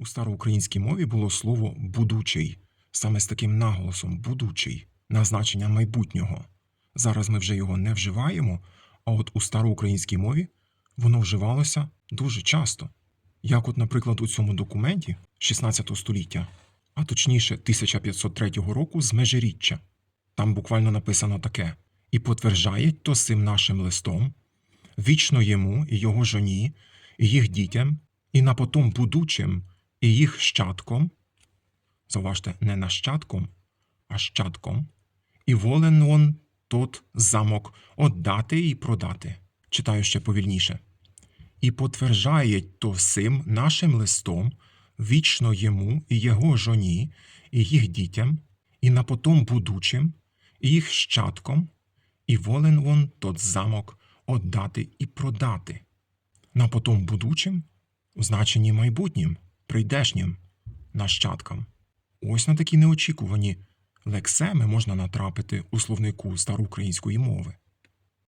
У староукраїнській мові було слово будучий, саме з таким наголосом будучий, на значення майбутнього. Зараз ми вже його не вживаємо, а от у староукраїнській мові воно вживалося дуже часто. Як, от, наприклад, у цьому документі 16 століття, а точніше 1503 року з межиріччя. Там буквально написано таке: і потверджає то сим нашим листом, вічно йому і його жоні, і їх дітям, і на потом будучим, і їх щадком, зауважте, не нащадком, а щадком, і волен он тот замок отдати і продати. Читаю ще повільніше. І потверджає то сим нашим листом, вічно йому і його жоні, і їх дітям, і на потом будучим, і їх щадком, і волен он тот замок отдати і продати. На потом будучим у значенні майбутнім, прийдешнім нащадкам. Ось на такі неочікувані лексеми можна натрапити у словнику староукраїнської мови.